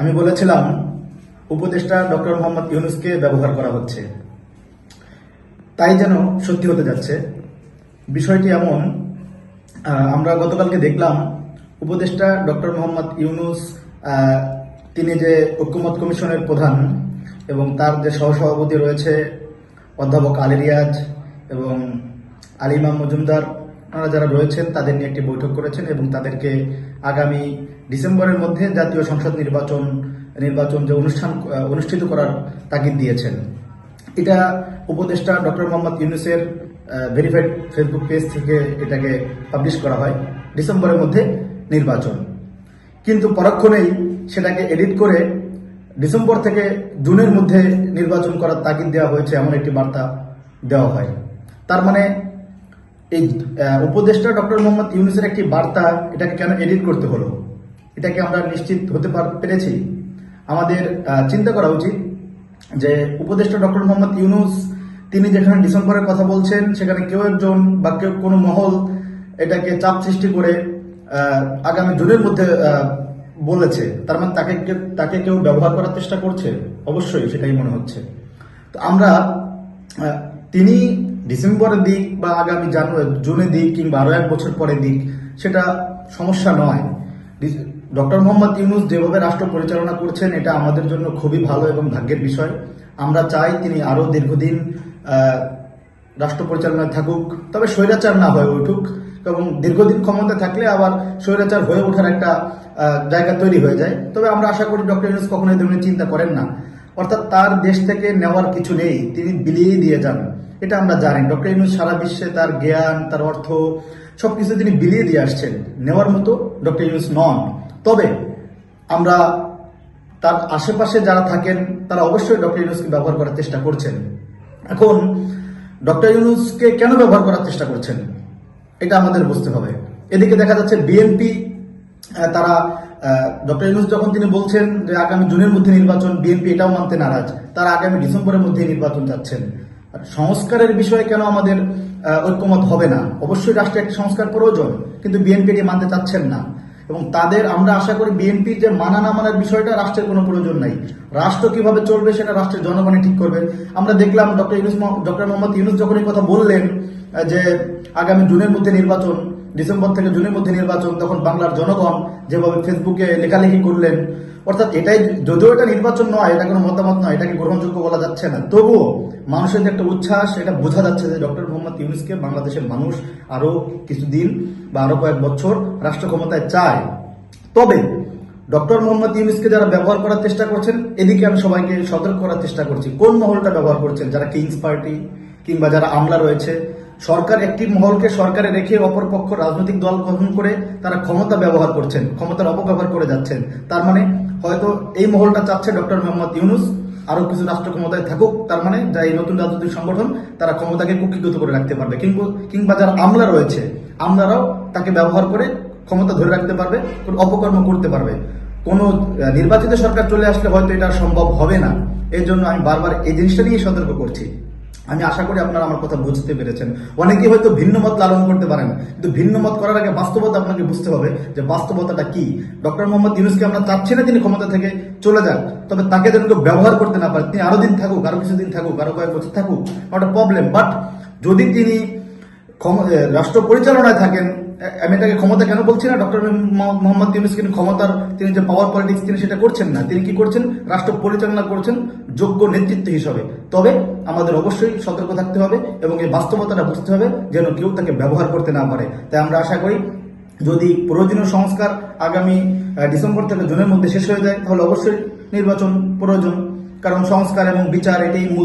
আমি বলেছিলাম, উপদেষ্টা ডক্টর মোহাম্মদ ইউনুসকে ব্যবহার করা হচ্ছে। তাই যেন সত্যি হতে যাচ্ছে। বিষয়টি এমন আমরা গতকালকে দেখলাম, উপদেষ্টা ডক্টর মোহাম্মদ ইউনুস তিনি যে ঐক্যমত কমিশনের প্রধান এবং তার যে সহসভাপতি রয়েছে, অধ্যাপক আলী রিয়াজ এবং আলিমা মজুমদার ওনারা যারা রয়েছেন, তাদের নিয়ে একটি বৈঠক করেছেন এবং তাদেরকে আগামী ডিসেম্বরের মধ্যে জাতীয় সংসদ নির্বাচন নির্বাচন যে অনুষ্ঠান অনুষ্ঠিত করার তাগিদ দিয়েছেন। এটা উপদেষ্টা ডক্টর মোহাম্মদ ইউনুসের ভেরিফাইড ফেসবুক পেজ থেকে এটাকে পাবলিশ করা হয়, ডিসেম্বরের মধ্যে নির্বাচন। কিন্তু পরক্ষণেই সেটাকে এডিট করে ডিসেম্বর থেকে জুনের মধ্যে নির্বাচন করার তাগিদ দেওয়া হয়েছে, এমন একটি বার্তা দেওয়া হয়। তার মানে এই উপদেষ্টা ডক্টর মোহাম্মদ ইউনুসের একটি বার্তা এটাকে কেন এডিট করতে হলো? এটাকে আমরা নিশ্চিত হতে পার- পেরেছি। আমাদের চিন্তা করা উচিত যে উপদেষ্টা ডক্টর মোহাম্মদ ইউনুস, তিনি যেখানে ডিসেম্বরের কথা বলছেন, সেখানে কেউ একজন বা কেউ কোনো মহল এটাকে চাপ সৃষ্টি করে আগামী জুনের মধ্যে বলেছে। তার মানে তাকে তাকে কেউ ব্যবহার করার চেষ্টা করছে? অবশ্যই সেটাই মনে হচ্ছে। তো আমরা তিনি ডিসেম্বরের দিক বা আগামী জানুয়ারি, জুনের দিক কিংবা আরও এক বছর পরে দিক, সেটা সমস্যা নয়। ডক্টর মোহাম্মদ ইউনুস যেভাবে রাষ্ট্র পরিচালনা করছেন, এটা আমাদের জন্য খুবই ভালো এবং ভাগ্যের বিষয়। আমরা চাই তিনি আরও দীর্ঘদিন রাষ্ট্র পরিচালনায় থাকুক, তবে স্বৈরাচার না হয়ে উঠুক এবং দীর্ঘদিন ক্ষমতা থাকলে আবার স্বৈরাচার হয়ে ওঠার একটা জায়গা তৈরি হয়ে যায়। তবে আমরা আশা করি ডক্টর ইউনুস কখনো এই ধরনের চিন্তা করেন না। অর্থাৎ তার দেশ থেকে নেওয়ার কিছু নেই, তিনি বিলিয়ে দিয়ে যান। এটা আমরা জানি। ডক্টর ইউনুস সারা বিশ্বে তার জ্ঞান, তার অর্থ সবকিছু তিনি বিলিয়ে দিয়ে আসছেন। নেওয়ার মতো ডক্টর ইউনুস নন। তবে আমরা তার আশেপাশে যারা থাকেন, তারা অবশ্যই ডক্টর ইউনুসকে ব্যবহার করার চেষ্টা করছেন। এখন ডক্টর ইউনুসকে কেন ব্যবহার করার চেষ্টা করছেন? এটা আমাদের বুঝতে হবে। এদিকে দেখা যাচ্ছে বিএনপি তারা ডক্টর ইউনুস যখন তিনি বলছেন যে আগামী জুনের মধ্যে নির্বাচন, বিএনপি এটাও মানতে নারাজ। তারা আগামী ডিসেম্বরের মধ্যে নির্বাচন চাচ্ছেন। সংস্কারের বিষয়ে কেন আমাদের ঐক্যমত হবে না? অবশ্যই রাষ্ট্রে একটি সংস্কার প্রয়োজন, কিন্তু বিএনপি এটি মানতে চাচ্ছেন না। এবং তাদের, আমরা আশা করি বিএনপির যে মানা না মানার বিষয়টা রাষ্ট্রের কোনো প্রয়োজন নাই। রাষ্ট্র কীভাবে চলবে সেটা রাষ্ট্রের জনগণই ঠিক করবে আমরা দেখলাম ডক্টর ইউনুস ডক্টর মোহাম্মদ ইউনুস যখন এই কথা বললেন যে আগামী জুনের মধ্যে নির্বাচন, ডিসেম্বর থেকে জুনের মধ্যে নির্বাচন, তখন বাংলার জনগণ যেভাবে ফেসবুকে লেখালেখি করলেন অর্থাৎ এটাই যদিও এটা নির্বাচন নয়, এটা কোনো মতামত নয়, এটাকে গ্রহণযোগ্য বলা যাচ্ছে না। তবুও মানুষের যে একটা উচ্ছ্বাস, এটা বোঝা যাচ্ছে যে ডক্টর মোহাম্মদ ইউনুসকে বাংলাদেশের মানুষ আরও কিছুদিন বা আরও কয়েক বছর রাষ্ট্র ক্ষমতায় চায়। তবে ডক্টর মোহাম্মদ ইউনুসকে যারা ব্যবহার করার চেষ্টা করছেন, এদিকে আমি সবাইকে সতর্ক করার চেষ্টা করছি। কোন মহলটা ব্যবহার করছেন? যারা কিংস পার্টি কিংবা যারা আমলা রয়েছে সরকার একটি মহলকে সরকারে রেখে অপরপক্ষ রাজনৈতিক দল গঠন করে তারা ক্ষমতা ব্যবহার করছেন, ক্ষমতার অপব্যবহার করে যাচ্ছেন। তার মানে হয়তো এই মহলটা চাচ্ছে ডক্টর মোহাম্মদ ইউনুস আরও কিছু রাষ্ট্র ক্ষমতায় থাকুক, তার মানে যা এই নতুন রাজনৈতিক সংগঠন, তারা ক্ষমতাকে কুক্ষিগত করে রাখতে পারবে। কিংবা কিংবা যারা আমলা রয়েছে, আমলারাও তাকে ব্যবহার করে ক্ষমতা ধরে রাখতে পারবে অপকর্ম করতে পারবে। কোনো নির্বাচিত সরকার চলে আসলে হয়তো এটা সম্ভব হবে না। এই জন্য আমি বারবার এই জিনিসটা নিয়ে সতর্ক করছি। আমি আশা করি আপনারা আমার কথা বুঝতে পেরেছেন। অনেকেই হয়তো ভিন্ন মত লালন করতে পারেন, কিন্তু ভিন্ন মত করার আগে বাস্তবতা আপনাকে বুঝতে হবে যে বাস্তবতাটা কি। ডক্টর মোহাম্মদ ইউনুসকে আমরা চাচ্ছি না তিনি ক্ষমতা থেকে চলে যান তবে তাকে যেন কেউ ব্যবহার করতে না পারে। তিনি আরও দিন থাকুক, আরও কিছুদিন থাকুক, আরও কয়েক বছর থাকুক ওটা প্রবলেম বাট যদি তিনি রাষ্ট্র পরিচালনায় থাকেন আমি এটাকে ক্ষমতা কেন বলছি না? ডক্টর মোহাম্মদ ইউনুস কিন্তু ক্ষমতার, তিনি যে পাওয়ার পলিটিক্স তিনি সেটা করছেন না। তিনি কি করছেন? রাষ্ট্র পরিচালনা করছেন যোগ্য নেতৃত্ব হিসাবে। তবে আমাদের অবশ্যই সতর্ক থাকতে হবে এবং এই বাস্তবতাটা বুঝতে হবে যেন কেউ তাকে ব্যবহার করতে না পারে। তাই আমরা আশা করি, যদি প্রয়োজনীয় সংস্কার আগামী ডিসেম্বর থেকে জুনের মধ্যে শেষ হয়ে যায়, তাহলে অবশ্যই নির্বাচন প্রয়োজন। কারণ সংস্কার এবং বিচার এটাই মূল